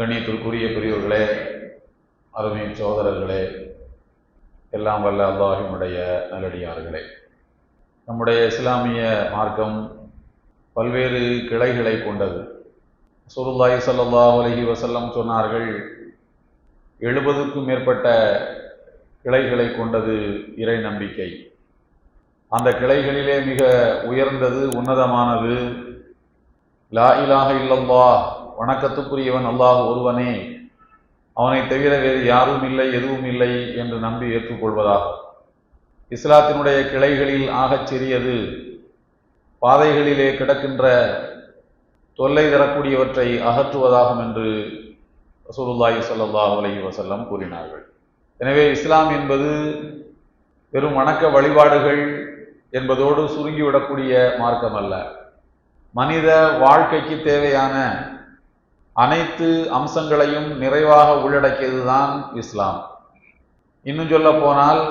கண்ணியத்திற்குரிய பெரியவர்களே அருமை சோதரர்களே எல்லாம் வல்ல அல்லாஹினுடைய நல்லடியார்களே. நம்முடைய இஸ்லாமிய மார்க்கம் பல்வேறு கிளைகளை கொண்டது. சுருல்லாய் சல்லா அலைஹி வசல்லம் சொன்னார்கள் எழுபதுக்கும் மேற்பட்ட கிளைகளை கொண்டது இறை நம்பிக்கை. அந்த கிளைகளிலே மிக உயர்ந்தது உன்னதமானது லா இலாக இல்லல்லாஹ் வணக்கத்துக்குரியவன் அல்லாஹ் ஒருவனே. அவனை தவிர வேறு யாரும் இல்லை எதுவும் இல்லை என்று நம்பி ஏற்றுக்கொள்வதாகும் இஸ்லாத்தினுடைய கிளைகளில் ஆகச் சிறியது. பாதைகளிலே கிடக்கின்ற தொல்லை தரக்கூடியவற்றை அகற்றுவதாகும் என்று ரசூலுல்லாஹி ஸல்லல்லாஹு அலைஹி வசல்லம் கூறினார்கள். எனவே இஸ்லாம் என்பது வெறும் வணக்க வழிபாடுகள் என்பதோடு சுருங்கிவிடக்கூடிய மார்க்கம் அல்ல மனித வாழ்க்கைக்கு தேவையான அனைத்து அம்சங்களையும் நிறைவாக உள்ளடக்கியதுதான் இஸ்லாம். இன்னும் சொல்ல போனால்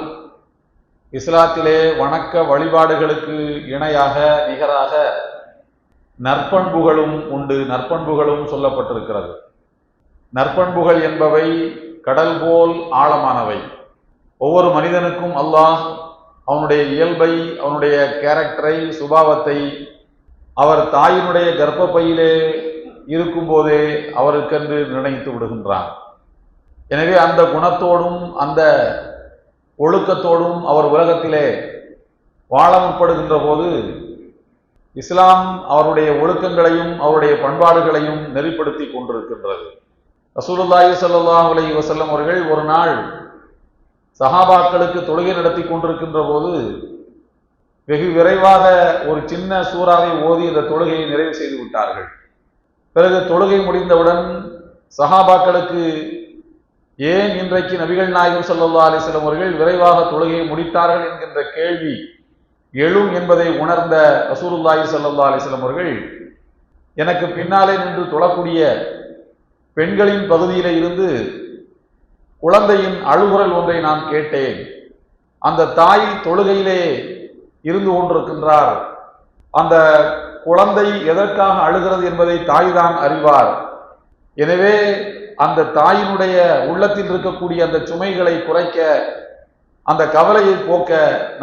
இஸ்லாத்திலே வணக்க வழிபாடுகளுக்கு இணையாக நிகராக நற்பண்புகளும் உண்டு நற்பண்புகளும் சொல்லப்பட்டிருக்கிறது. நற்பண்புகள் என்பவை கடல் போல் ஆழமானவை. ஒவ்வொரு மனிதனுக்கும் அல்லாஹ் அவனுடைய இயல்பை அவனுடைய கேரக்டரை சுபாவத்தை அவர் தாயினுடைய கர்ப்பப்பையிலே இருக்கும்போதே அவருக்கென்று நிர்ணயித்து விடுகின்றான் எனவே அந்த குணத்தோடும் அந்த ஒழுக்கத்தோடும் அவர் உலகத்திலே வாழ முற்படுகின்ற போது இஸ்லாம் அவருடைய ஒழுக்கங்களையும் அவருடைய பண்பாடுகளையும் நெறிப்படுத்தி கொண்டிருக்கின்றது. ரசூலுல்லாஹி சல்லா அலி வசல்லம் அவர்கள் ஒரு நாள் சஹாபாக்களுக்கு தொழுகை நடத்தி கொண்டிருக்கின்ற போது வெகு விரைவாக ஒரு சின்ன சூறாவை ஓதி அந்த தொழுகையை நிறைவு செய்து விட்டார்கள். பிறகு தொழுகை முடிந்தவுடன் சஹாபாக்களுக்கு ஏன் இன்றைக்கு நபிகள் நாயகம் சல்லா அலைஹி அவர்கள் விரைவாக தொழுகையை முடித்தார்கள் என்கின்ற கேள்வி எழும் என்பதை உணர்ந்த ரசூலுல்லாஹி சல்லா அலைஹி அவர்கள் எனக்கு பின்னாலே நின்று தொழக்கூடிய பெண்களின் பகுதியில இருந்து குழந்தையின் அழுகுரல் ஒன்றை நான் கேட்டேன். அந்த தாய் தொழுகையிலே இருந்து கொண்டிருக்கின்றார். அந்த குழந்தை எதற்காக அழுகிறது என்பதை தாய் தான் அறிவார். எனவே அந்த தாயினுடைய உள்ளத்தில் இருக்கக்கூடிய அந்த சுமைகளை குறைக்க அந்த கவலையை போக்க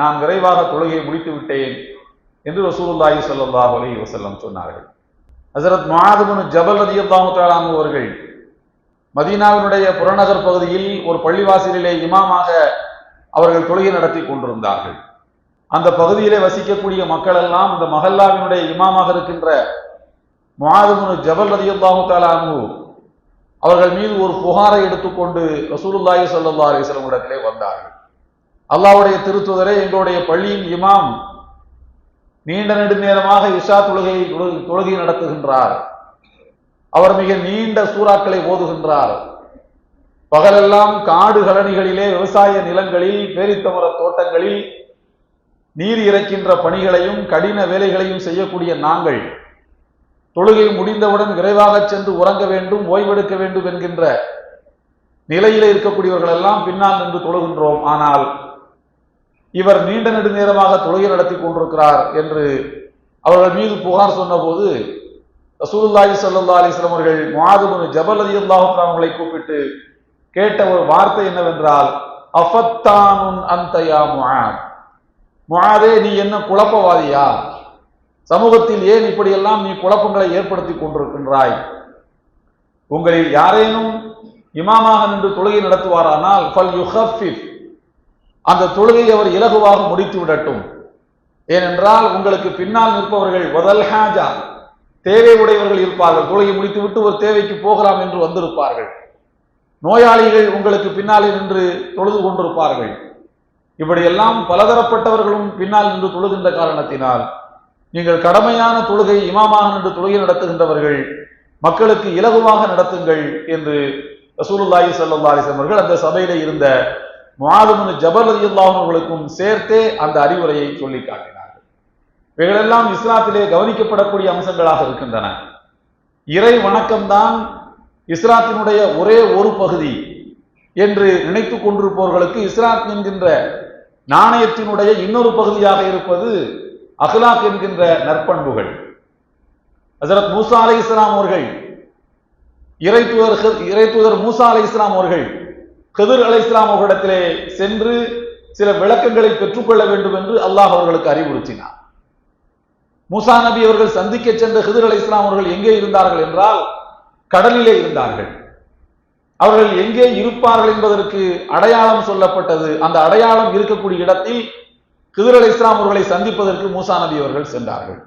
நான் விரைவாக தொழுகையை முடித்து விட்டேன் என்று ரசூலுல்லாஹி ஸல்லல்லாஹு அலி வசல்லம் சொன்னார்கள். ஹசரத் மாதுபுன் ஜபல் ரதியல்லாஹு தஆலா அவர்கள் மதீனாவினுடைய புறநகர் பகுதியில் ஒரு பள்ளிவாசலிலே இமாமாக அவர்கள் தொழுகை நடத்தி கொண்டிருந்தார்கள். அந்த பகுதியிலே வசிக்கக்கூடிய மக்கள் எல்லாம் இந்த மஹல்லாவினுடைய இமாமாக இருக்கின்ற முஆதுபுன் ஜபல் ரதியுல்லாஹு தஆலா அவர்கள் மீது ஒரு புகாரை எடுத்துக்கொண்டு ரசூலுல்லாஹி ஸல்லல்லாஹு அலைஹி இடத்திலே வந்தார்கள். அல்லாஹ்வுடைய திருத்துதரே எங்களுடைய பள்ளியின் இமாம் நீண்ட நெடுநேரமாக இஷா தொழுகையை தொழுகை நடத்துகின்றார். அவர் மிக நீண்ட சூறாக்களை ஓதுகின்றார். பகலெல்லாம் காடு கழனிகளிலே விவசாய நிலங்களில் பேரித்தமர தோட்டங்களில் நீர் இறைக்கின்ற பணிகளையும் கடின வேலைகளையும் செய்யக்கூடிய நாங்கள் தொழுகை முடிந்தவுடன் விரைவாக சென்று உறங்க வேண்டும் ஓய்வெடுக்க வேண்டும் என்கின்ற நிலையிலே இருக்கக்கூடியவர்கள் எல்லாம் பின்னால் நின்று தொழுகின்றோம். ஆனால் இவர் நீண்ட நெடுநேரமாக தொழுகை நடத்தி கொண்டிருக்கிறார் என்று அவர்கள் மீது புகார் சொன்னபோது ரசூலுல்லாஹி சல்லா அலிஸ்லாம் அவர்கள் முஆதுபுன் ஜபல் அலி அன்ஹு அவர்களை கூப்பிட்டு கேட்ட ஒரு வார்த்தை என்னவென்றால் அஃபத்தானுன் அன்த முகாதே நீ என்ன குழப்பவாதியா? சமூகத்தில் ஏன் இப்படியெல்லாம் நீ குழப்பங்களை ஏற்படுத்தி கொண்டிருக்கின்றாய்? உங்களில் யாரேனும் இமாமாக நின்று தொழுகை நடத்துவாரானால் ஃபல் யுஹஃபிஃப். அந்த தொழுகை அவர் இலகுவாக முடித்து விடட்டும் ஏனென்றால் உங்களுக்கு பின்னால் நிற்பவர்கள் வதல் ஹாஜா தேவை உடையவர்கள் இருப்பார்கள். தொழுகை முடித்து விட்டு ஒரு தேவைக்கு போகலாம் என்று வந்திருப்பார்கள். நோயாளிகள் உங்களுக்கு பின்னாலே நின்று தொழுது கொண்டிருப்பார்கள். இப்படியெல்லாம் பலதரப்பட்டவர்களும் பின்னால் நின்று தொழுகின்ற காரணத்தினால் நீங்கள் கடமையான தொழுகை இமாமாக நின்று தொழுகை நடத்துகின்றவர்கள் மக்களுக்கு இலகுவாக நடத்துங்கள் என்று ரசூலுல்லாஹி சல்லா அலைஹி அவர்கள் அந்த சபையில இருந்த முஆதுமுன் ஜபர் அவர்களுக்கும் சேர்த்தே அந்த அறிவுரையை சொல்லி காட்டினார்கள். இவைகளெல்லாம் இஸ்லாத்திலே கவனிக்கப்படக்கூடிய அம்சங்களாக இருக்கின்றன. இறை வணக்கம்தான் இஸ்லாத்தினுடைய ஒரே ஒரு பகுதி என்று நினைத்து கொண்டிருப்பவர்களுக்கு இஸ்லாத் என்கின்ற நாணயத்தினுடைய இன்னொரு பகுதியாக இருப்பது அஹ்லாக் என்கின்ற நற்பண்புகள். ஹசரத் மூசா அலை இஸ்லாம் அவர்கள் இறை தூதர் இறை தூதர் மூசா அலை இஸ்லாம் அவர்கள் ஹிதர் அலை இஸ்லாம் அவர்களிடத்திலே சென்று சில விளக்கங்களை பெற்றுக்கொள்ள வேண்டும் என்று அல்லாஹ் அவர்களுக்கு அறிவுறுத்தினார் மூசா நபி அவர்கள் சந்திக்க சென்ற ஹிதர் அலை இஸ்லாம் அவர்கள் எங்கே இருந்தார்கள் என்றால் கடலிலே இருந்தார்கள். அவர்கள் எங்கே இருப்பார்கள் என்பதற்கு அடையாளம் சொல்லப்பட்டது. அந்த அடையாளம் இருக்கக்கூடிய இடத்தில் ஹிதர் அலை இஸ்லாம் அவர்களை சந்திப்பதற்கு மூசா நபி அவர்கள் சென்றார்கள்.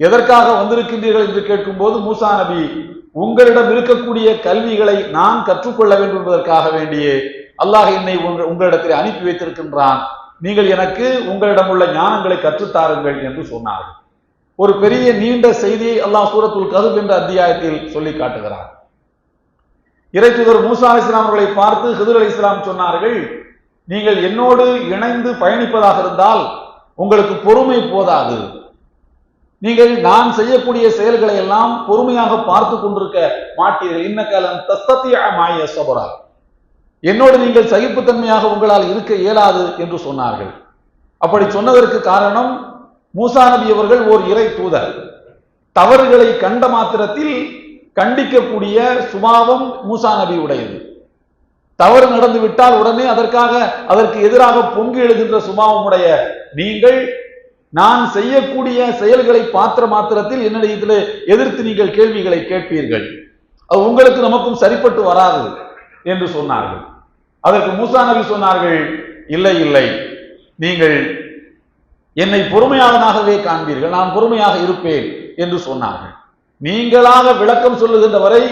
எதற்காக வந்திருக்கின்றீர்கள் என்று கேட்கும்போது மூசா நபி உங்களிடம் இருக்கக்கூடிய கல்விகளை நான் கற்றுக்கொள்ள வேண்டும் என்பதற்காக வேண்டியே அல்லாஹ் என்னை உங்களிடத்தில் அனுப்பி வைத்திருக்கின்றான். நீங்கள் எனக்கு உங்களிடம் உள்ள ஞானங்களை கற்றுத்தாருங்கள் என்று சொன்னார்கள். ஒரு பெரிய நீண்ட செய்தியை அல்லாஹ் சூரத்துல் கதும் என்ற அத்தியாயத்தில் சொல்லி காட்டுகிறார். இறைத்துதர் மூசா அலி இஸ்லாம் அவர்களை பார்த்து ஹிதுர் அலி இஸ்லாம் சொன்னார்கள் நீங்கள் என்னோடு இணைந்து பயணிப்பதாக இருந்தால் உங்களுக்கு பொறுமை போதாது. நீங்கள் நான் செய்யக்கூடிய செயல்களை எல்லாம் பொறுமையாக பார்த்து கொண்டிருக்க மாட்டீர்கள். இன்னக்காலம் தஸ்தத்திய மாய சபரா என்னோடு நீங்கள் சகிப்புத்தன்மையாக உங்களால் இருக்க இயலாது என்று சொன்னார்கள். அப்படி சொன்னதற்கு காரணம் மூசா நபி அவர்கள் ஓர் இறை தூதர் தவறுகளை கண்ட மாத்திரத்தில் கண்டிக்கக்கூடிய சுபாவம் மூசா நபி உடையது. தவறு நடந்து விட்டால் உடனே அதற்காக அதற்கு எதிராக பொங்கி எழுகின்ற சுபாவம் உடைய நீங்கள் நான் செய்யக்கூடிய செயல்களை பாத்திர மாத்திரத்தில் என்னிடத்தில் எதிர்த்து நீங்கள் கேள்விகளை கேட்பீர்கள். அது உங்களுக்கு நமக்கும் சரிப்பட்டு வராது என்று சொன்னார்கள். அதற்கு மூசா நபி சொன்னார்கள் இல்லை இல்லை. நீங்கள் என்னை பொறுமையாளனாகவே காண்பீர்கள். நான் பொறுமையாக இருப்பேன் என்று சொன்னார்கள். நீங்களாக விளக்கம் சொல்லுகின்ற வரை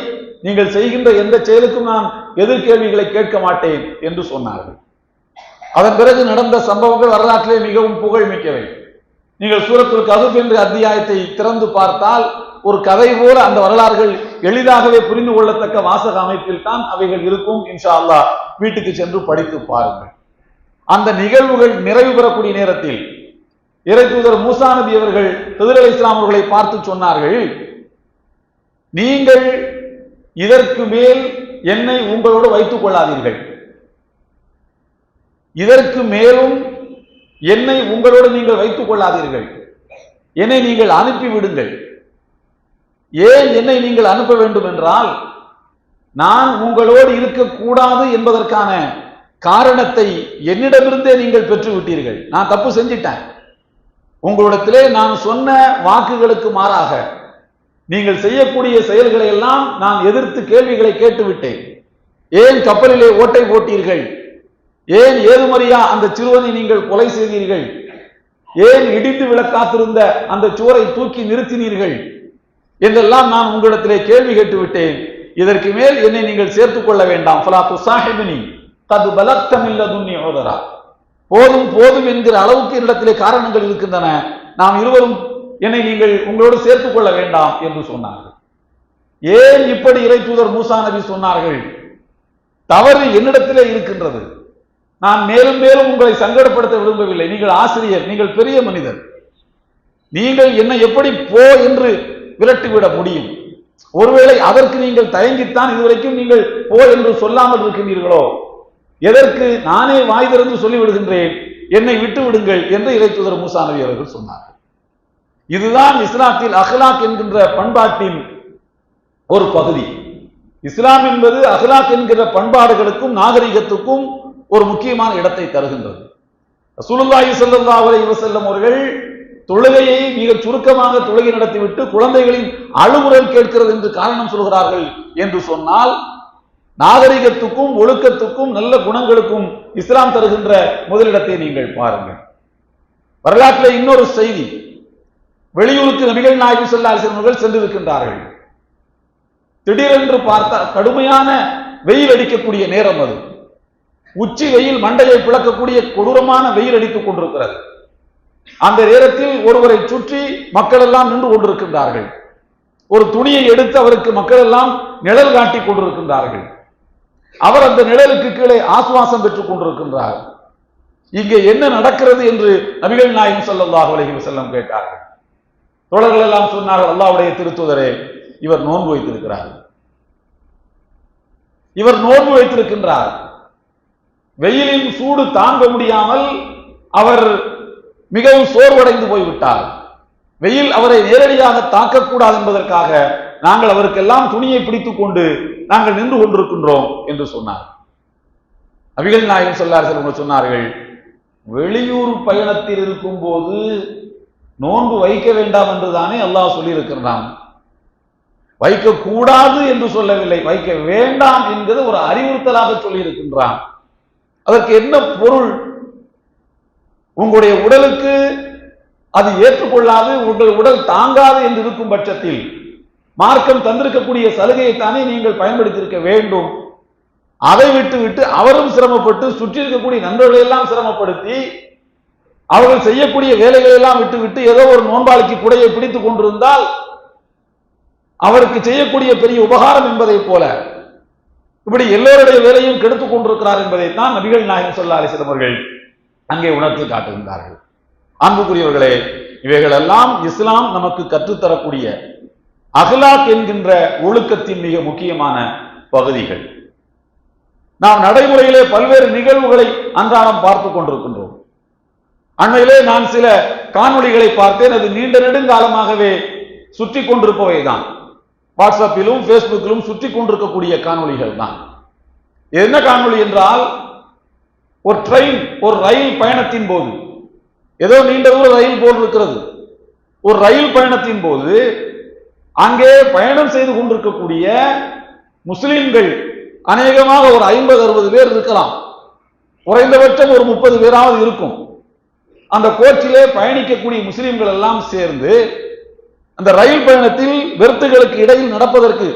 நீங்கள் செய்கின்ற எந்த செயலுக்கும் நான் எதிர்கேள்விகளை கேட்க மாட்டேன் என்று சொன்னார்கள். அதன் பிறகு நடந்த சம்பவங்கள் வரலாற்றிலே மிகவும் புகழ்மிக்கவை. நீங்கள் சூரத்துல் கதுப் என்ற அத்தியாயத்தை திறந்து பார்த்தால் ஒரு கதை போல அந்த வரலாறுகள் எளிதாகவே புரிந்து கொள்ளத்தக்க வாசக அமைப்பில் தான் அவைகள் இருக்கும் இன்ஷா அல்லா வீட்டுக்கு சென்று படித்து பாருங்கள். அந்த நிகழ்வுகள் நிறைவு பெறக்கூடிய நேரத்தில் இறை தூதர் மூசா நபி அவர்கள் ஹிதர் அலி பார்த்து சொன்னார்கள் நீங்கள் இதற்கு மேல் என்னை உங்களோடு வைத்துக் கொள்ளாதீர்கள். இதற்கு மேலும் என்னை உங்களோடு நீங்கள் வைத்துக் கொள்ளாதீர்கள். என்னை நீங்கள் அனுப்பிவிடுங்கள் ஏன் என்னை நீங்கள் அனுப்ப வேண்டும் என்றால் நான் உங்களோடு இருக்கக்கூடாது என்பதற்கான காரணத்தை என்னிடமிருந்தே நீங்கள் பெற்று விட்டீர்கள் நான் தப்பு செஞ்சிட்டேன். உங்களிடத்திலே நான் சொன்ன வாக்குகளுக்கு மாறாக நீங்கள் செய்யக்கூடிய செயல்களை எல்லாம் நான் எதிர்த்து கேள்விகளை கேட்டுவிட்டேன். ஏன் கப்பலிலே ஓட்டை போட்டீர்கள்? ஏன் ஏதுமறியா அந்த சிறுவனை நீங்கள் கொலை செய்தீர்கள்? ஏன் இடித்து விளக்காத்திருந்த அந்த சுவரை தூக்கி நிறுத்தினீர்கள்? என்றெல்லாம் நான் உங்களிடத்திலே கேள்வி கேட்டுவிட்டேன். இதற்கு மேல் என்னை நீங்கள் சேர்த்துக் கொள்ள வேண்டாம். தது போதும் போதும் என்கிற அளவுக்கு என்னிடத்திலே காரணங்கள் இருக்கின்றன. நாம் இருவரும் என்னை நீங்கள் உங்களோடு சேர்த்துக் கொள்ள வேண்டாம் என்று சொன்னார்கள். ஏன் இப்படி இறை தூதர் மூசா நபி சொன்னார்கள்? தவறு என்னிடத்திலே இருக்கின்றது. நான் மேலும் மேலும் உங்களை சங்கடப்படுத்த விரும்பவில்லை. நீங்கள் ஆசிரியர் நீங்கள் பெரிய மனிதர். நீங்கள் என்னை எப்படி போ என்று விரட்டிவிட முடியும்? ஒருவேளை அதற்கு நீங்கள் தயங்கித்தான் இதுவரைக்கும் நீங்கள் போ என்று சொல்லாமல் இருக்கின்றீர்களோ? எதற்கு நானே வாய் திறந்து சொல்லிவிடுகின்றேன். என்னை விட்டு விடுங்கள் என்று இறைத்துதர் நபி அவர்கள் சொன்னார் இதுதான் இஸ்லாத்தில் அஹ்லாக் என்கின்ற பண்பாட்டின் ஒரு பகுதி. இஸ்லாம் என்பது அஹ்லாக் என்கிற பண்பாடுகளுக்கும் நாகரிகத்துக்கும் ஒரு முக்கியமான இடத்தை தருகின்றது. சுலுல்லாஹி சல்லா அலை வசல்லம் அவர்கள் தொழுகையை மிக சுருக்கமாக தொழுகை நடத்திவிட்டு குழந்தைகளின் அழுகுரல் கேட்கிறது என்று காரணம் சொல்கிறார்கள் என்று சொன்னால் நாகரிகத்துக்கும் ஒழுக்கத்துக்கும் நல்ல குணங்களுக்கும் இஸ்லாம் தருகின்ற முதலிடத்தை நீங்கள் பாருங்கள். வரலாற்றில் இன்னொரு செய்தி. வெளியூருக்கு நபிகள் நாயகி சொல்லா அவர்கள் சென்றிருக்கின்றார்கள். திடீரென்று பார்த்தால் கடுமையான வெயில் அடிக்கக்கூடிய நேரம் அது. உச்சி வெயில் மண்டையை பிளக்கக்கூடிய கொடூரமான வெயில் அடித்துக் கொண்டிருக்கிறது. அந்த நேரத்தில் ஒருவரை சுற்றி மக்கள் எல்லாம் நின்று கொண்டிருக்கின்றார்கள். ஒரு துணியை எடுத்து அவருக்கு மக்கள் எல்லாம் நிழல் காட்டி கொண்டிருக்கின்றார்கள். அவர் அந்த நிழலுக்கு கீழே ஆசுவாசம் பெற்றுக் கொண்டிருக்கின்றார். இங்கே என்ன நடக்கிறது என்று நபிகள் நாயகம் சல்லாஹ் அலஹி செல்லம் கேட்டார்கள். தோழர்கள் எல்லாம் சொன்னார்கள் அல்லாவுடைய திருத்துதரே இவர் நோன்பு வைத்திருக்கிறார் இவர் நோன்பு வைத்திருக்கின்றார். வெயிலின் சூடு தாங்க முடியாமல் அவர் மிகவும் சோர்வடைந்து போய்விட்டார். வெயில் அவரை நேரடியாக தாக்கக்கூடாது என்பதற்காக நாங்கள் அவருக்கெல்லாம் துணியை பிடித்துக் கொண்டு நாங்கள் நின்று கொண்டிருக்கின்றோம் என்று சொன்னார். அபிகள் நாயகம் சொல்லார் சொன்னார்கள் வெளியூர் பயணத்தில் இருக்கும் போது நோன்பு வைக்க வேண்டாம் என்றுதானே அல்லாஹ் சொல்லியிருக்கிறான். வைக்க கூடாது என்று சொல்லவில்லை. வைக்க வேண்டாம் என்கிறது ஒரு அறிவுறுத்தலாக சொல்லியிருக்கின்றான். அதற்கு என்ன பொருள்? உங்களுடைய உடலுக்கு அது ஏற்றுக்கொள்ளாது உங்கள் உடல் தாங்காது என்று இருக்கும் பட்சத்தில் மார்க்கம் தந்திருக்கக்கூடிய சலுகையை தானே நீங்கள் பயன்படுத்தியிருக்க வேண்டும். அதை விட்டு விட்டு அவரும் சிரமப்பட்டு சுற்றி இருக்கக்கூடிய நண்பர்களை எல்லாம் சிரமப்படுத்தி அவர்கள் செய்யக்கூடிய வேலைகளை எல்லாம் விட்டு விட்டு ஏதோ ஒரு நோன்பாளிக்கு குடையை பிடித்துக் கொண்டிருந்தால் அவருக்கு செய்யக்கூடிய பெரிய உபகாரம் என்பதை போல இப்படி எல்லோருடைய வேலையும் கெடுத்துக் கொண்டிருக்கிறார் என்பதைத்தான் நபிகள் நாயகம் சொல்லா அலிஸ்லம் அங்கே உணர்த்தி காட்டுகின்றார்கள் அன்புக்குரியவர்களே இவைகள் எல்லாம் இஸ்லாம் நமக்கு கற்றுத்தரக்கூடிய அகலாக் என்கின்ற ஒழுக்கத்தின் மிக முக்கியமான பகுதிகள். நாம் நடைமுறையிலே பல்வேறு நிகழ்வுகளை அன்றாடம் பார்த்துக் கொண்டிருக்கின்றோம். அண்மையிலே நான் சில காணொளிகளை பார்த்தேன். அது நீண்ட நெடுங்காலமாகவே சுற்றி கொண்டிருப்பவைதான். வாட்ஸ்அப்பிலும் பேஸ்புக்கிலும் சுற்றி கொண்டிருக்கக்கூடிய காணொளிகள் தான். என்ன காணொளி என்றால் ஒரு ட்ரெயின் ஒரு ரயில் பயணத்தின் போது ஏதோ நீண்ட தூர ரயில் போல் இருக்கிறது ஒரு ரயில் பயணத்தின் போது அங்கே பயணம் செய்து கொண்டிருக்கக்கூடிய முஸ்லிம்கள் அநேகமாக ஒரு ஐம்பது அறுபது பேர் இருக்கலாம். குறைந்தபட்சம் ஒரு முப்பது பேராவது இருக்கும். அந்த கோச்சிலே பயணிக்கக்கூடிய முஸ்லிம்கள் எல்லாம் சேர்ந்து அந்த ரயில் பயணத்தில் வெறுத்துகளுக்கு இடையில் நடப்பதற்கு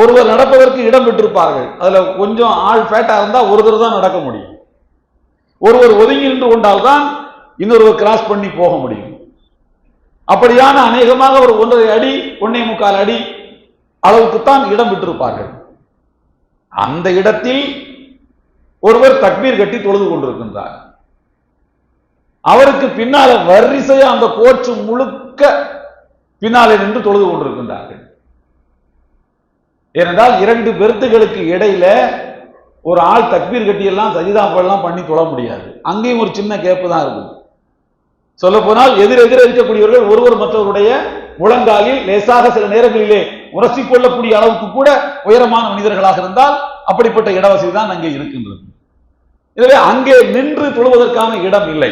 ஒருவர் நடப்பதற்கு இடம் பெற்றிருப்பார்கள். அதுல கொஞ்சம் ஆள் ஃபேட்டா இருந்தா ஒருத்தர் தான் நடக்க முடியும். ஒருவர் ஒதுங்கி நின்று கொண்டால் தான் இன்னொருவர் கிராஸ் பண்ணி போக முடியும். அப்படியான அநேகமாக ஒரு ஒன்றரை அடி ஒன்னே முக்கால் அடி அளவுக்குத்தான் இடம் விட்டிருப்பார்கள் அந்த இடத்தில் ஒருவர் தக்பீர் கட்டி தொழுது கொண்டிருக்கின்றார். அவருக்கு பின்னால வரிசையா அந்த கோச்சு முழுக்க பின்னாலே நின்று தொழுது கொண்டிருக்கின்றார்கள். ஏனென்றால் இரண்டு பெருத்துகளுக்கு இடையில ஒரு ஆள் தக்பீர் கட்டியெல்லாம் சஜிதாப்பெல்லாம் பண்ணி தொழ முடியாது. அங்கேயும் ஒரு சின்ன கேப்பு தான் இருக்கும். சொல்ல போனால் எதிர் எதிர இருக்கக்கூடியவர்கள் ஒருவர் மற்றவருடைய முழங்காலில் லேசாக சில நேரங்களிலே உரசி கொள்ளக்கூடிய அளவுக்கு கூட உயரமான மனிதர்களாக இருந்தால் அப்படிப்பட்ட இடவசதி தான் அங்கே இருக்கின்றது. எனவே அங்கே நின்று தொழுவதற்கான இடம் இல்லை.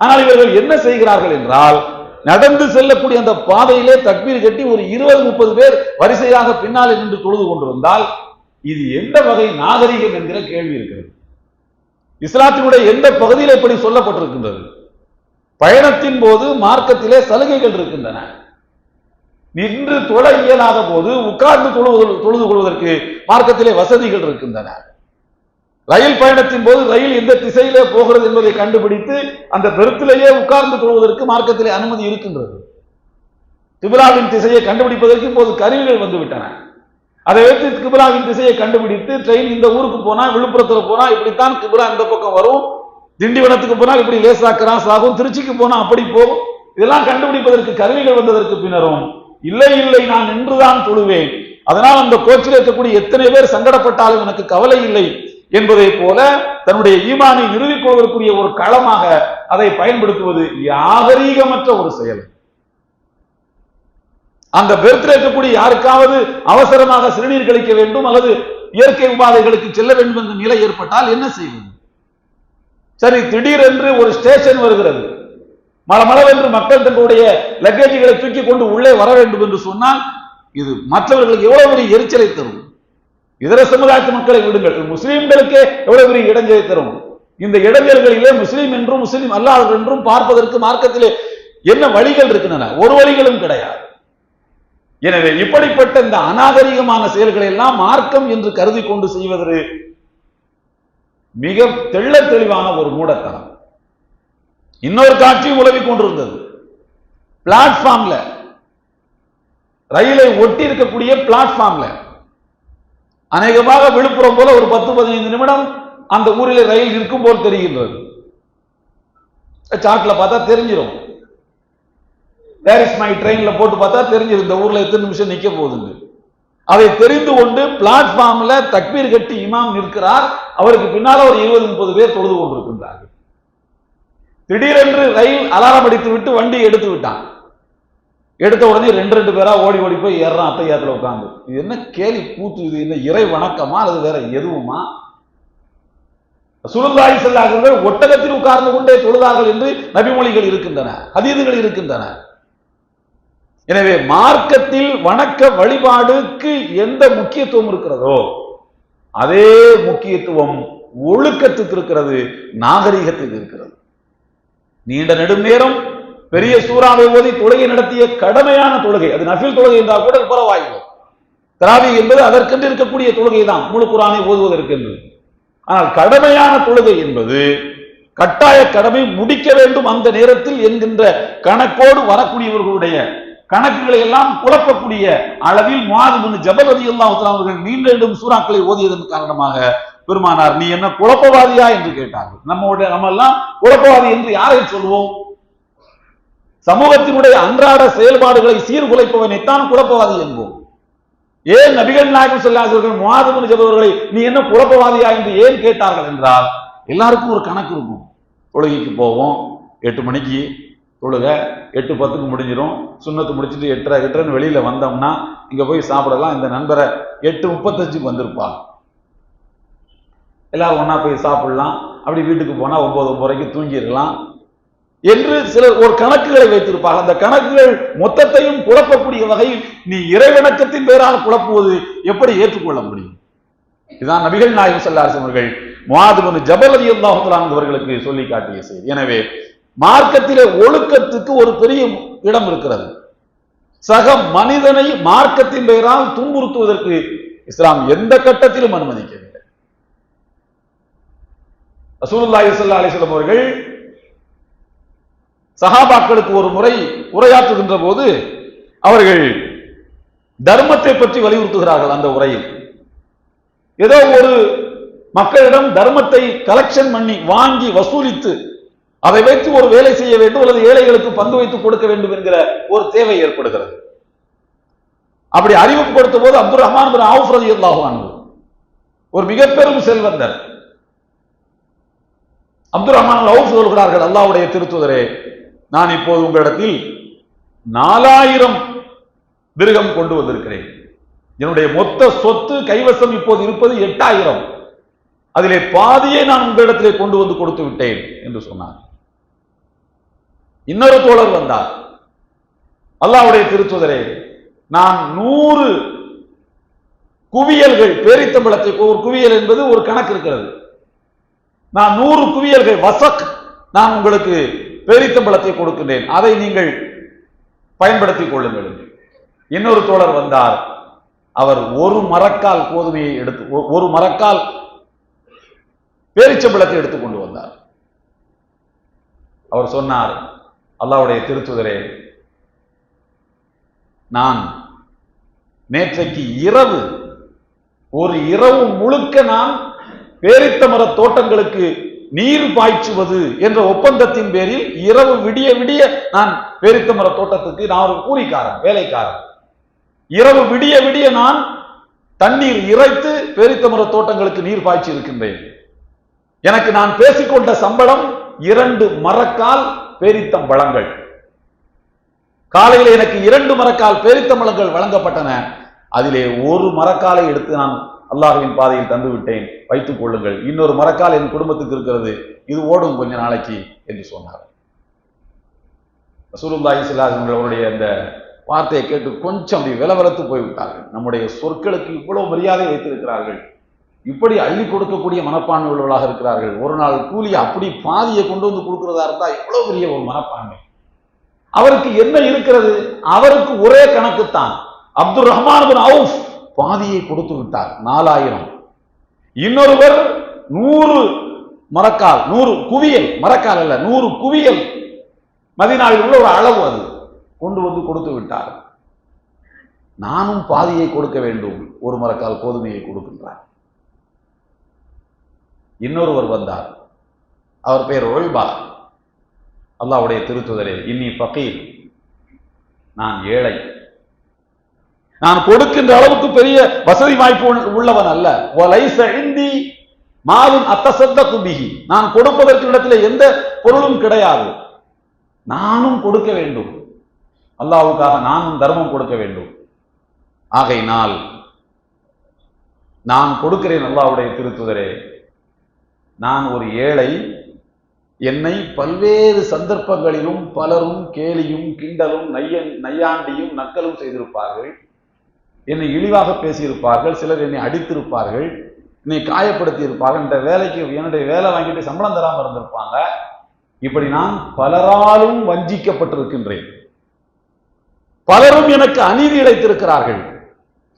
ஆனால் இவர்கள் என்ன செய்கிறார்கள் என்றால் நடந்து செல்லக்கூடிய அந்த பாதையிலே தக்பீர் கட்டி ஒரு இருபது முப்பது பேர் வரிசையாக பின்னாலே நின்று தொழுது கொண்டிருந்தால் இது எந்த வகை நாகரிகம் என்கிற கேள்வி இருக்கிறது. இஸ்லாத்தினுடைய எந்த பகுதியில் இப்படி சொல்லப்பட்டிருக்கின்றது? பயணத்தின் போது மார்க்கத்திலே சலுகைகள் இருக்கின்றன. நின்று தொழ இயலாத போது உட்கார்ந்து தொழுவது தொழுது கொள்வதற்கு மார்க்கத்திலே வசதிகள் இருக்கின்றன. ரயில் பயணத்தின் போது ரயில் எந்த திசையிலே போகிறது என்பதை கண்டுபிடித்து அந்த பெருத்திலேயே உட்கார்ந்து கொள்வதற்கு மார்க்கத்திலே அனுமதி இருக்கின்றது. திபுலாவின் திசையை கண்டுபிடிப்பதற்கு இப்போது கருவிகள் வந்துவிட்டன. அதை வைத்து கிபிலாவின் திசையை கண்டுபிடித்து ட்ரெயின் இந்த ஊருக்கு போனா விழுப்புரத்துல போனா இப்படித்தான் கிபிலா இந்த பக்கம் வரும். திண்டிவனத்துக்கு போனா இப்படி லேசா கிராஸ் ஆகும் திருச்சிக்கு போனா அப்படி போகும். இதெல்லாம் கண்டுபிடிப்பதற்கு கருவிகள் வந்ததற்கு பின்னரும் இல்லை இல்லை நான் நின்றுதான் தொழுவேன். அதனால் அந்த கோச்சில் இருக்கக்கூடிய எத்தனை பேர் சங்கடப்பட்டாலும் எனக்கு கவலை இல்லை. என்பதை போல தன்னுடைய ஈமானை நிறுவிக்கொள்வதற்குரிய ஒரு களமாக அதை பயன்படுத்துவது யாகரீகமற்ற ஒரு செயல். அந்த பெர்த்தில் இருக்கக்கூடிய யாருக்காவது அவசரமாக சிறுநீர் கழிக்க வேண்டும் அல்லது இயற்கை உபாதைகளுக்கு செல்ல வேண்டும் என்ற நிலை ஏற்பட்டால் என்ன செய்வது? சரி திடீரென்று ஒரு ஸ்டேஷன் வருகிறது. மலமளவென்று மக்கள் தங்களுடைய லக்கேஜுகளை தூக்கி கொண்டு உள்ளே வர வேண்டும் என்று சொன்னால் இது மற்றவர்களுக்கு எவ்வளவு பெரிய எரிச்சலை தரும்? இதர சமுதாயத்து மக்களை விடுங்கள். முஸ்லீம்களுக்கு எவ்வளவு பெரிய இடைஞ்சலை தரும்? இந்த இடைஞ்சல்களிலே முஸ்லீம் என்றும் முஸ்லீம் அல்லாதவர் என்றும் பார்ப்பதற்கு மார்க்கத்திலே என்ன வழிகள் இருக்கின்றன? ஒரு வழிகளும் கிடையாது. எனவே இப்படிப்பட்ட இந்த அநாகரிகமான செயல்களை எல்லாம் மார்க்கம் என்று கருதி கொண்டு செய்வது மிக தெள்ள தெளிவான ஒரு மூடத்தனம். இன்னொரு காட்சியும் உலவி கொண்டிருந்தது. பிளாட்ஃபார்ம்ல ரயிலை ஒட்டி இருக்கக்கூடிய பிளாட்ஃபார்ம்ல அநேகமாக விழுப்புரம் போல ஒரு பத்து பதினைந்து நிமிடம் அந்த ஊரில் ரயில் இருக்கும் போல் தெரிகின்றது. சாட்டில் பார்த்தா தெரிஞ்சிடும் வேர் இஸ் மை ட்ரெயினில் போட்டு பார்த்தா தெரிஞ்சிடும் இந்த ஊர்ல எத்தனை நிமிஷம் நிக்க போகுதுன்னு. அதை தெரிந்து கொண்டு பிளாட்ஃபார்ம்ல தக்பீர் கட்டி இமாம் நிற்கிறார். அவருக்கு பின்னால ஒரு இருபது முப்பது பேர் தொழுது கொண்டிருக்கின்றார்கள். திடீரென்று ரயில் அலாரம் அடித்து விட்டு வண்டி எடுத்து விட்டான். எடுத்த உடனே ரெண்டு ரெண்டு பேரா ஓடி ஓடி போய் ஏறான் அத்தையாத்துல உட்காந்து இது என்ன கேலி கூத்து இது என்ன இறை வணக்கமா அல்லது வேற எதுவுமா? சுருந்தாய் செல்லார்கள் ஒட்டகத்தில் உட்கார்ந்து கொண்டே தொழுதார்கள் என்று நபிமொழிகள் இருக்கின்றன ஹதீதுகள் இருக்கின்றன. எனவே மார்க்கத்தில் வணக்க வழிபாடுக்கு எந்த முக்கியத்துவம் இருக்கிறதோ அதே முக்கியத்துவம் ஒழுக்கத்துக்கு இருக்கிறது நாகரிகத்துக்கு இருக்கிறது. நீண்ட நெடுநேரம் பெரிய சூறாவை ஓதி தொழுகை நடத்திய கடமையான தொழுகை. அது நஃபில் தொழுகை என்றால் கூட பரவாயில்லை. திராவி என்பது அதற்கென்று இருக்கக்கூடிய தொழுகை தான். முழு குரானை ஓதுவதற்கென்று ஆனால் கடமையான தொழுகை என்பது கட்டாய கடமை முடிக்க வேண்டும் அந்த நேரத்தில் என்கின்ற கணக்கோடு வரக்கூடியவர்களுடைய கணக்குகளை எல்லாம் குழப்பக்கூடிய அளவில் முன் ஜபல் அதி அவர்கள் நீண்டும் சூறாக்களை ஓதியதன் காரணமாக பெருமானார் நீ என்ன குழப்பவாதியா? என்று கேட்டார்கள். நம்முடைய நம்ம எல்லாம் குழப்பவாதி என்று யாரை சொல்வோம்? சமூகத்தினுடைய அன்றாட செயல்பாடுகளை சீர்குலைப்பவனைத்தான் குழப்பவாதி என்போம். ஏன் நபிகள் நாயகம் செல்லாசர்கள் முவாதமன் ஜபவர்களை நீ என்ன குழப்பவாதியா என்று ஏன் கேட்டார்கள் என்றால் எல்லாருக்கும் ஒரு கணக்கு இருக்கும். தொழுகைக்கு போவோம் எட்டு மணிக்கு தொழுக எட்டு பத்துக்கு முடிஞ்சிடும் சுண்ணத்து முடிச்சுட்டு எட்டரை எட்டரைன்னு வெளியில் வந்தோம்னா இங்கே போய் சாப்பிடலாம். இந்த நண்பரை எட்டு முப்பத்தஞ்சுக்கு வந்திருப்பா. எல்லாரும் ஒன்றா போய் சாப்பிடலாம். அப்படி வீட்டுக்கு போனால் ஒம்பது ஒம்பது வரைக்கும் தூங்கிடலாம். என்று சிலர் ஒரு கணக்குகளை வைத்திருப்பார்கள். அந்த கணக்குகள் மொத்தத்தையும் குழப்பக்கூடிய வகையில் நீ இறைவணக்கத்தின் பேரால் குழப்புவது எப்படி ஏற்றுக்கொள்ள முடியும்? இதுதான் நபிகள் நாயகம் செல்லாசன் அவர்கள் முவாதுபனு ஜபலதி அலி அவர்களுக்கு சொல்லி காட்டிய செய்தி. எனவே மார்க்கத்திலே ஒழுக்கத்துக்கு ஒரு பெரிய இடம் இருக்கிறது. சக மனிதனை மார்க்கத்தின் பெயரால் துன்புறுத்துவதற்கு இஸ்லாம் எந்த கட்டத்திலும் அனுமதிக்கவில்லை. அசூல் ஸல்லல்லாஹு அலைஹி அவர்கள் சஹாபாக்களுக்கு ஒரு முறை உரையாற்றுகின்ற போது அவர்கள் தர்மத்தை பற்றி வலியுறுத்துகிறார்கள் அந்த உரையில். ஏதோ ஒரு மக்களிடம் தர்மத்தை கலெக்ஷன் பண்ணி வாங்கி வசூலித்து அதை வைத்து ஒரு வேலை செய்ய வேண்டும் அல்லது ஏழைகளுக்கு பங்கு வைத்து கொடுக்க வேண்டும் என்கிற ஒரு தேவை ஏற்படுகிறது. அப்படி அறிமுகப்படுத்த போது அப்துல் ரஹ்மான் ஆவுஃப் ரதி ஒரு மிகப்பெரும் செல்வந்தர். அப்துல் ரஹ்மான் சொல்கிறார்கள் அல்லாவுடைய திருத்துதரே நான் இப்போது உங்களிடத்தில் நாலாயிரம் திருகம் கொண்டு வந்திருக்கிறேன். என்னுடைய மொத்த சொத்து கைவசம் இப்போது இருப்பது எட்டாயிரம். அதிலே பாதியை நான் உங்களிடத்திலே கொண்டு வந்து கொடுத்து விட்டேன் என்று சொன்னார். இன்னொரு தோழர் வந்தார். அல்லாவுடைய திருத்துதரே நான் நூறு குவியல்கள் பேரித்தம்பளத்தை ஒரு குவியல் என்பது ஒரு கணக்கு இருக்கிறது. நான் நூறு குவியல்கள் வசக் நான் உங்களுக்கு பேரித்தம்பளத்தை கொடுக்கின்றேன். அதை நீங்கள் பயன்படுத்திக் கொள்ளுங்கள் இன்னொரு தோழர் வந்தார். அவர் ஒரு மரக்கால் கோதுமையை எடுத்து ஒரு மரக்கால் பேரிச்சம்பளத்தை எடுத்துக்கொண்டு வந்தார். அவர் சொன்னார் அல்லாவுடைய திருத்துதரே நான் நேற்றைக்கு இரவு ஒரு இரவு முழுக்க நான் பேரித்த மர தோட்டங்களுக்கு நீர் பாய்ச்சுவது என்ற ஒப்பந்தத்தின் பேரில் இரவு விடிய விடிய நான் பேரித்த மர தோட்டத்துக்கு நான் ஒரு கூலிக்காரன் வேலைக்காரன். இரவு விடிய விடிய நான் தண்ணீர் இறைத்து பேரித்த மர தோட்டங்களுக்கு நீர் பாய்ச்சி இருக்கின்றேன் எனக்கு நான் பேசிக்கொண்ட சம்பளம் இரண்டு மரக்கால் பேரித்தம்பழங்கள் காலையில் எனக்கு இரண்டு மரக்கால் பேரித்தம்பழங்கள் வழங்கப்பட்டன. அதிலே ஒரு மரக்காலை எடுத்து நான் அல்லாஹுவின் பாதையில் தந்து விட்டேன் வைத்துக் கொள்ளுங்கள். இன்னொரு மரக்கால் என் குடும்பத்துக்கு இருக்கிறது. இது ஓடும் கொஞ்ச நாளைக்கு என்று சொன்னார். ரசூலுல்லாஹி சிலாசங்கள் அவருடைய அந்த வார்த்தையை கேட்டு கொஞ்சம் அப்படி விலவரத்து போய்விட்டார்கள் நம்முடைய சொற்களுக்கு இவ்வளவு மரியாதை வைத்திருக்கிறார்கள். இப்படி அள்ளி கொடுக்கக்கூடிய மனப்பான்மை உள்ளவர்களாக இருக்கிறார்கள். ஒரு நாள் கூலி அப்படி பாதியை கொண்டு வந்து கொடுக்கிறதா இருந்தா எவ்வளவு பெரிய ஒரு மனப்பான்மை. அவருக்கு என்ன இருக்கிறது? அவருக்கு ஒரே கணக்குத்தான். அப்துல் ரஹ்மான் அவுஃப் பாதியை கொடுத்து விட்டார். நாலாயிரம். இன்னொருவர் நூறு மரக்கால் நூறு குவியல் மரக்கால் அல்ல நூறு குவியல். மதினாவில் உள்ள ஒரு அளவு அது. கொண்டு வந்து கொடுத்து விட்டார். நானும் பாதியை கொடுக்க வேண்டும். ஒரு மரக்கால் கோதுமையை கொடுக்கின்றார். இன்னொருவர் வந்தார். அவர் பெயர் ஒய்பா. அல்லாவுடைய திருத்துதரே. இன்னி பகீர் நான் ஏழை. நான் கொடுக்கின்ற அளவுக்கு பெரிய வசதி வாய்ப்பு உள்ளவன் அல்ல. மாவும் அத்தசத்த குபிகி நான் கொடுப்பதற்கு இடத்துல எந்த பொருளும் கிடையாது. நானும் கொடுக்க வேண்டும். அல்லாவுக்காக நானும் தர்மம் கொடுக்க வேண்டும். ஆகையினால் நான் கொடுக்கிறேன் அல்லாவுடைய திருத்துதரே. நான் ஒரு ஏழை என்னை பல்வேறு சந்தர்ப்பங்களிலும் பலரும் கேலியும் கிண்டலும் நையன் நையாண்டியும் நக்கலும் செய்திருப்பார்கள். என்னை இழிவாக பேசியிருப்பார்கள் சிலர் என்னை அடித்திருப்பார்கள் என்னை காயப்படுத்தி இருப்பார்கள் இந்த வேலைக்கு என்னுடைய வேலை வாங்கிட்டு சம்பளம் தராமல் இருந்திருப்பாங்க. இப்படி நான் பலராலும் வஞ்சிக்கப்பட்டிருக்கின்றேன். பலரும் எனக்கு அநீதி இழைத்திருக்கிறார்கள்.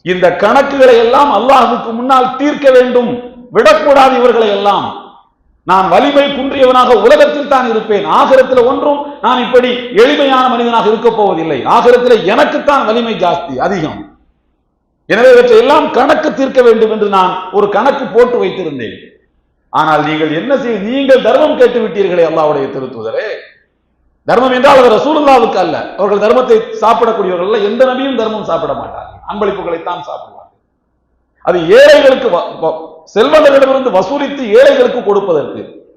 இந்த கணக்குகளை எல்லாம் அல்லாஹுக்கு முன்னால் தீர்க்க வேண்டும். விடக்கூடாது இவர்களை எல்லாம். நான் வலிமை குன்றியவனாக உலகத்தில் தான் இருப்பேன். ஆகரத்தில் ஒன்றும் நான் இப்படி எளிமையான மனிதனாக இருக்க போவதில்லை. ஆகரத்தில் எனக்குத்தான் வலிமை ஜாஸ்தி அதிகம். எனவே இவற்றை எல்லாம் கணக்கு தீர்க்க வேண்டும் என்று நான் ஒரு கணக்கு போட்டு வைத்திருந்தேன். ஆனால் நீங்கள் என்ன செய்ய நீங்கள் தர்மம் கேட்டு விட்டீர்களே அல்லாவுடைய திருத்துவதரே தர்மம் என்றால் அவர் ரசூலுல்லாவுக்கு அல்ல. அவர்கள் தர்மத்தை சாப்பிடக்கூடியவர்கள் எந்த நபியும் தர்மம் சாப்பிட மாட்டார்கள். அன்பளிப்புகளைத்தான் சாப்பிடுவார்கள். அது ஏழைகளுக்கு வ- செல்வந்தர்களிடமிருந்து வசூலித்து ஏழைகளுக்கு கொடுப்பதற்கு.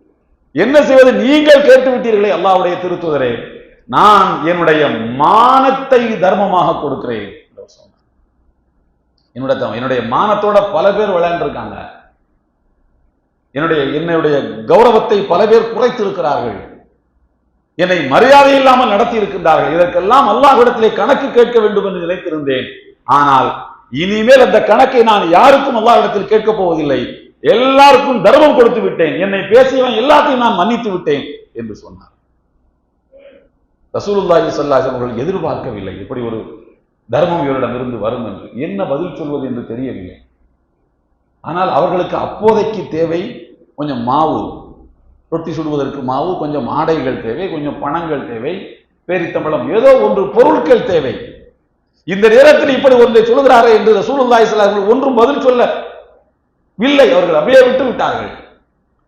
என்ன செய்வது? நீங்கள் கேட்டு விட்டீர்களே அல்லாவுடைய திருத்துதரே. நான் என்னுடைய மானத்தை தர்மமாக கொடுக்கிறேன். என்னோட என்னுடைய மானத்தோட பல பேர் விளையாண்டுருக்காங்க. என்னுடைய என்னுடைய கௌரவத்தை பல பேர் குறைத்திருக்கிறார்கள். என்னை மரியாதை இல்லாமல் நடத்தி இருக்கின்றார்கள் இதற்கெல்லாம் அல்லாஹ்விடத்திலே கணக்கு கேட்க வேண்டும் என்று நினைத்திருந்தேன். ஆனால் இனிமேல் அந்த கணக்கை நான் யாருக்கும் அல்லாஹ்விடத்தில் கேட்கப் போவதில்லை. எல்லாருக்கும் தர்மம் கொடுத்து விட்டேன். என்னை பேசியவன் எல்லாத்தையும் நான் மன்னித்து விட்டேன் என்று சொன்னார். ரசூலுல்லாஹி ஸல்லல்லாஹு அவர்கள் எதிர்பார்க்கவில்லை. இப்படி ஒரு தர்மம் இவரிடமிருந்து வரும் என்று. என்ன பதில் சொல்வது என்று தெரியவில்லை. ஆனால் அவர்களுக்கு அப்போதைக்கு தேவை கொஞ்சம் மாவு. ரொட்டி சுடுவதற்கு மாவு கொஞ்சம் ஆடைகள் தேவை கொஞ்சம் பணங்கள் தேவை பேரித்தம்பளம் ஏதோ ஒன்று பொருட்கள் தேவை. இந்த நேரத்தில் இப்படி ஒன்றை சொல்கிறாரே என்று ரசூலுல்லாஹி ஒன்றும் பதில் சொல்ல இல்லை அவர்கள் அப்படியே விட்டு விட்டார்கள்.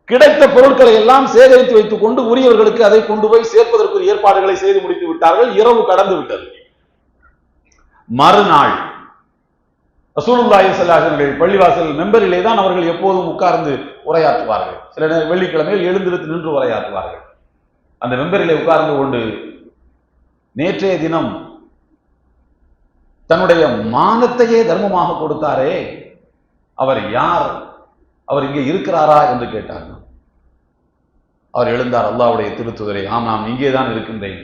கிடைத்த பொருட்களை எல்லாம் சேகரித்து வைத்துக் கொண்டு உரியவர்களுக்கு அதை கொண்டு போய் சேர்ப்பதற்கு ஏற்பாடுகளை செய்து முடித்து விட்டார்கள். இரவு கடந்து விட்டது. மறுநாள். ரசூலுல்லாஹி ஸல்லல்லாஹு பள்ளிவாசல் மெம்பரிலே தான் அவர்கள் எப்போதும் உட்கார்ந்து உரையாற்றுவார்கள். சில நேரம் வெள்ளிக்கிழமையில் எழுந்திருத்து நின்று உரையாற்றுவார்கள். அந்த மெம்பரிலே உட்கார்ந்து கொண்டு நேற்றைய தினம் தன்னுடைய மானத்தையே தர்மமாக கொடுத்தாரே அவர் யார் அவர் இங்கே இருக்கிறாரா என்று கேட்டார்கள். அவர் எழுந்தார் அல்லாவுடைய திருத்துதரை ஆம் நான் இங்கே தான் இருக்கின்றேன்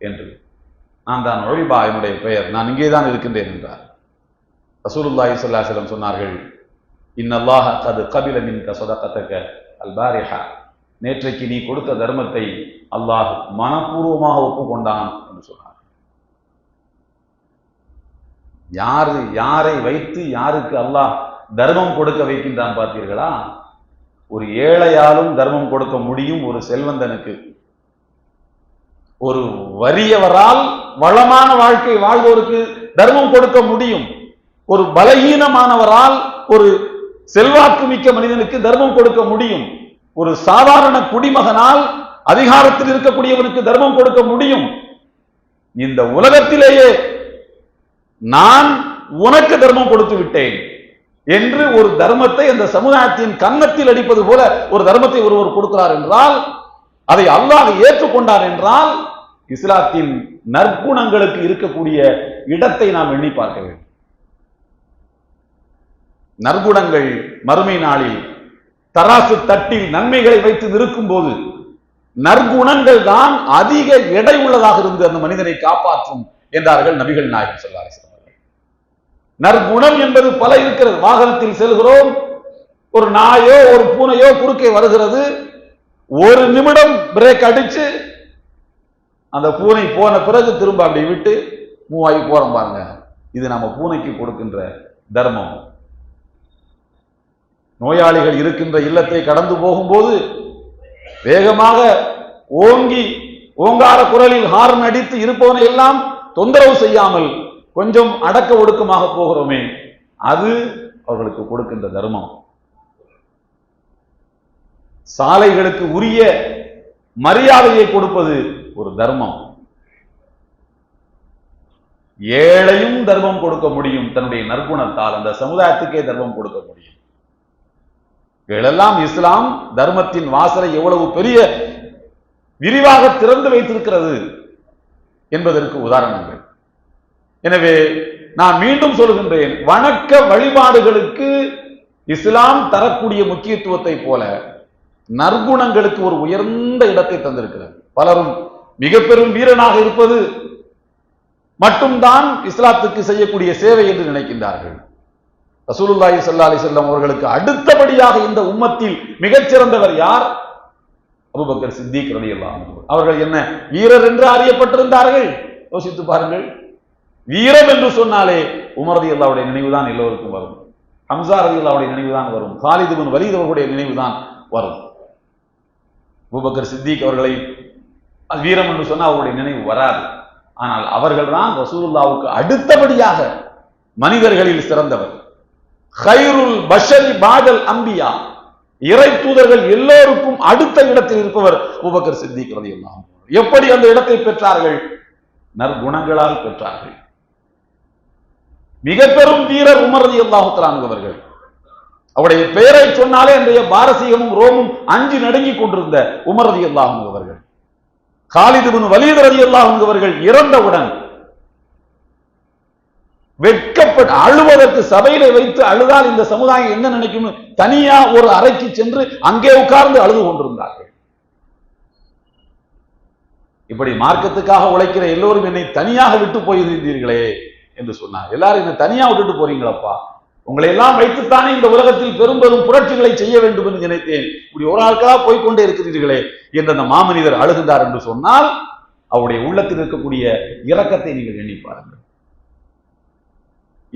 என்று. நான் தான் ஒழிபா என்னுடைய பெயர். நான் இங்கே தான் இருக்கின்றேன் என்றார். ரசூலுல்லாஹி சொல்லா செல்லம் சொன்னார்கள் இன்னல்லாஹ கது கபில மின் கசதக்கத்தக்க அல்பாரிஹா. நேற்றைக்கு நீ கொடுத்த தர்மத்தை அல்லாஹ் மனப்பூர்வமாக ஒப்புக்கொண்டான் என்று சொன்னார். யாரு யாரை வைத்து யாருக்கு அல்லாஹ் தர்மம் கொடுக்க வைக்கின்றான் பார்த்தீர்களா? ஒரு ஏழையாலும் தர்மம் கொடுக்க முடியும் ஒரு செல்வந்தனுக்கு. ஒரு வறியவரால் வளமான வாழ்க்கை வாழ்வோருக்கு தர்மம் கொடுக்க முடியும். ஒரு பலகீனமானவரால் ஒரு செல்வாக்கு மிக்க மனிதனுக்கு தர்மம் கொடுக்க முடியும். ஒரு சாதாரண குடிமகனால் அதிகாரத்தில் இருக்கக்கூடியவனுக்கு தர்மம் கொடுக்க முடியும். இந்த உலகத்திலேயே நான் உனக்கு தர்மம் கொடுத்து விட்டேன் என்று ஒரு தர்மத்தை அந்த சமுதாயத்தின் கன்னத்தில் அடிப்பது போல ஒரு தர்மத்தை ஒருவர் கொடுக்கிறார் என்றால் அதை அல்லாஹ் ஏற்றுக்கொண்டார் என்றால் இஸ்லாத்தின் நற்குணங்களுக்கு இருக்கக்கூடிய இடத்தை நாம் எண்ணி பார்க்க வேண்டும். நற்குணங்கள் மறுமை நாளில் தராசு தட்டில் நன்மைகளை வைத்து நிற்கும் போது நற்குணங்கள் தான் அதிக எடை உள்ளதாக இருந்து அந்த மனிதனை காப்பாற்றும் என்றார்கள் நபிகள் நாயகம் சொல்லார்கள் நற்குணம் என்பது பல இருக்கிறது. வாகனத்தில் செல்கிறோம் ஒரு நாயோ ஒரு பூனையோ குறுக்கே வருகிறது ஒரு நிமிடம் பிரேக் அடிச்சு அந்த பூனை போன பிறகு திரும்ப அப்படி விட்டு மூவாகி போறோம் பாருங்க. இது நம்ம பூனைக்கு கொடுக்கின்ற தர்மம். நோயாளிகள் இருக்கின்ற இல்லத்தை கடந்து போகும்போது வேகமாக ஓங்கி ஓங்கார குரலில் ஹார்ன் அடித்து இருப்பவனை எல்லாம் தொந்தரவு செய்யாமல் கொஞ்சம் அடக்க ஒடுக்கமாக போகிறோமே. அது அவர்களுக்கு கொடுக்கின்ற தர்மம். சாலைகளுக்கு உரிய மரியாதையை கொடுப்பது ஒரு தர்மம். ஏழையும் தர்மம் கொடுக்க முடியும். தன்னுடைய நற்குணத்தால் அந்த சமுதாயத்துக்கே தர்மம் கொடுக்க முடியும். இதெல்லாம் இஸ்லாம் தர்மத்தின் வாசலை எவ்வளவு பெரிய விரிவாக திறந்து வைத்திருக்கிறது என்பதற்கு உதாரணங்கள். எனவே நான் மீண்டும் சொல்கின்றேன் வணக்க வழிபாடுகளுக்கு இஸ்லாம் தரக்கூடிய முக்கியத்துவத்தை போல நற்குணங்களுக்கு ஒரு உயர்ந்த இடத்தை தந்திருக்கிறார். பலரும் மிக பெரும் வீரனாக இருப்பது மட்டும்தான் இஸ்லாத்துக்கு செய்யக்கூடிய சேவை என்று நினைக்கின்றார்கள். ரசூலுல்லாஹி சல்லா அலி செல்லம் அவர்களுக்கு அடுத்தபடியாக இந்த உம்மத்தில் மிகச்சிறந்தவர் யார்? அபூபக்கர் சித்திக் ரலியல்லாஹு அன்ஹு. அவர்கள் என்ன வீரர் என்று அறியப்பட்டிருந்தார்கள்? யோசித்து பாருங்கள். வீரம் என்று சொன்னாலே உமரதி அல்லாவுடைய நினைவுதான் எல்லோருக்கும் வரும். ஹம்சா ரதி அல்லாவுடைய நினைவுதான் வரும். காலித் இப்னு வலீத் அவர்களுடைய நினைவுதான் வரும். பூபக்கர் சித்திக் அவர்களை வீரம் என்று சொன்னால் அவருடைய நினைவு வராது. ஆனால் அவர்கள் தான் ரசூலுல்லாவுக்கு அடுத்தபடியாக மனிதர்களில் சிறந்தவர். ஹைருல் பஷரி பாதல் அம்பியா. இறை தூதர்கள் எல்லோருக்கும் அடுத்த இடத்தில் இருப்பவர் உபக்கர் சித்திக் ரதியுல்லாம் எப்படி அந்த இடத்தை பெற்றார்கள்? நற்குணங்களால் பெற்றார்கள். மிக பெரும் வீரர் உமரதி அல்லாஹுத்தலானவர்கள் அவருடைய பெயரை சொன்னாலே அன்றைய பாரசீகமும் ரோமும் அஞ்சு நடுங்கிக் கொண்டிருந்த உமர் ரதி அல்லாஹும் அவர்கள். காலிதுபின் வலீத் ரதி அல்லாஹுவர்கள் இறந்தவுடன் வெட்கப்பட்டு அழுவதற்கு சபையில வைத்து அழுதால் இந்த சமுதாயம் என்ன நினைக்கும் தனியா ஒரு அறைக்கு சென்று அங்கே உட்கார்ந்து அழுது கொண்டிருந்தார்கள். இப்படி மார்க்கத்துக்காக உழைக்கிற எல்லோரும் என்னை தனியாக விட்டு போயிருந்தீர்களே என்று சொன்னார். எல்லாரும் என்னை தனியா விட்டுட்டு போறீங்களப்பா? உங்களை எல்லாம் வைத்துத்தானே இந்த உலகத்தில் பெரும் பெரும் புரட்சிகளை செய்ய வேண்டும் என்று நினைத்தேன். இப்படி ஒரு ஆட்களா போய்கொண்டே இருக்கிறீர்களே என்று அந்த மாமனிதர் அழுகின்றார் என்று சொன்னால் அவருடைய உள்ளத்தில் இருக்கக்கூடிய இரக்கத்தை நீங்கள் எண்ணி பாருங்கள்.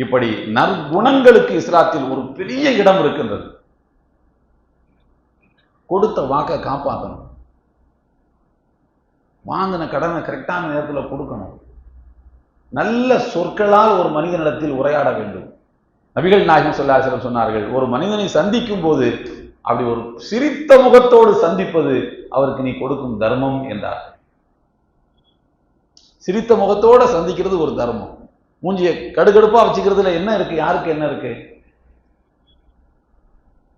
இப்படி நற்குணங்களுக்கு இஸ்லாத்தில் ஒரு பெரிய இடம் இருக்கின்றது. கொடுத்த வாக்கை காப்பாற்றணும் வாங்கின கடனை கரெக்டான நேரத்தில் கொடுக்கணும். நல்ல சொற்களால் ஒரு மனிதனிடத்தில் உரையாட வேண்டும். நபிகள் நாயகம் சொல்லாசலம் சொன்னார்கள் ஒரு மனிதனை சந்திக்கும் போது அப்படி ஒரு சிரித்த முகத்தோடு சந்திப்பது அவருக்கு நீ கொடுக்கும் தர்மம் என்றார். சிரித்த முகத்தோட சந்திக்கிறது ஒரு தர்மம். மூஞ்சிய கடுகடுப்பா வச்சுக்கிறதுல என்ன இருக்கு யாருக்கு என்ன இருக்கு?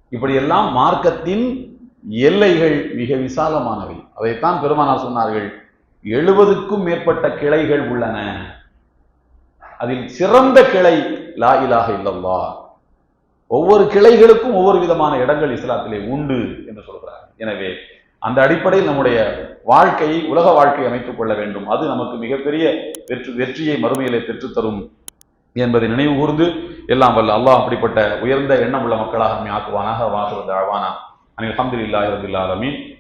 இப்படியெல்லாம் மார்க்கத்தின் எல்லைகள் மிக விசாலமானவை. அதைத்தான் பெருமானார் சொன்னார்கள் எழுபதுக்கும் மேற்பட்ட கிளைகள் உள்ளன. அதில் சிறந்த கிளை லா இலாக இல்லல்லா ஒவ்வொரு கிளைகளுக்கும் ஒவ்வொரு விதமான இடங்கள் இஸ்லாத்திலே உண்டு என்று சொல்கிறார் எனவே அந்த அடிப்படையில் நம்முடைய வாழ்க்கையை உலக வாழ்க்கையை அமைத்துக் கொள்ள வேண்டும். அது நமக்கு மிகப்பெரிய வெற்றி வெற்றியை மறுமையிலே பெற்றுத்தரும் என்பதை நினைவு கூர்ந்து எல்லாம் வல்ல அல்லாஹ் அப்படிப்பட்ட உயர்ந்த எண்ணம் உள்ள மக்களாக நம்மை ஆக்குவானாக வாசுவது ஆழ்வானா அனில் அஹமதுல்லாஹி ரபில்